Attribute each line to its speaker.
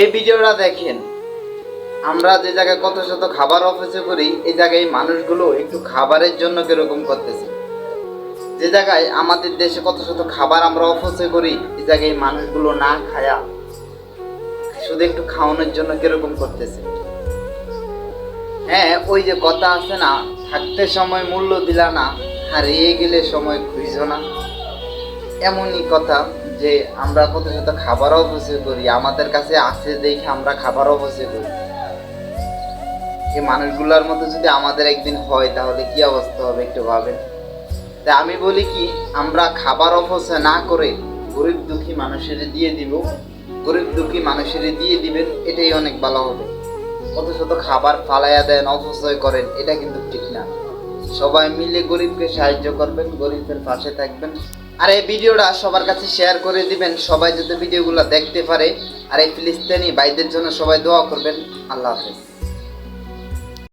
Speaker 1: এই ভিডিওটা দেখেন। আমরা যে জায়গায় কত শত খাবার অপচয় করি, এই জায়গায় মানুষগুলো একটু খাবারের জন্য কীরকম করতেছে। যে জায়গায় আমাদের দেশে কত শত খাবার আমরা অপচয় করি, এই জায়গায় মানুষগুলো না খায়া শুধু একটু খাওয়ানোর জন্য কীরকম করতেছে। হ্যাঁ ওই যে কথা আছে না, থাকতে সময় মূল্য দিলা না, হারিয়ে গেলে সময় খুঁজো না। এমনই কথা। যে আমরা কত শত খাবার অপচয় করি, আমাদের কাছে আছে দেখে আমরা খাবার অপচয় করি। এই মানুষগুলোর মতো যদি আমাদের একদিন হয়, তাহলে কি অবস্থা হবে একটু ভাবেন? তাই আমি বলি কি, আমরা খাবার অপচয় না করে গরিব দুঃখী মানুষের দিয়ে দিব। গরিব দুঃখী মানুষের দিয়ে দিবেন, এটাই অনেক ভালো হবে। কত শত খাবার ফালাইয়া দেন, অপচয় করেন, এটা কিন্তু ঠিক না। সবাই মিলে গরিবকে সাহায্য করবেন, গরিবের পাশে থাকবেন। আর এই ভিডিওটা সবার কাছে শেয়ার করে দিবেন। সবাই যাতে ভিডিওগুলো দেখতে পারে। আর এই ফিলিস্তিনি ভাইদের জন্য সবাই দোয়া করবেন। আল্লাহ হাফেজ।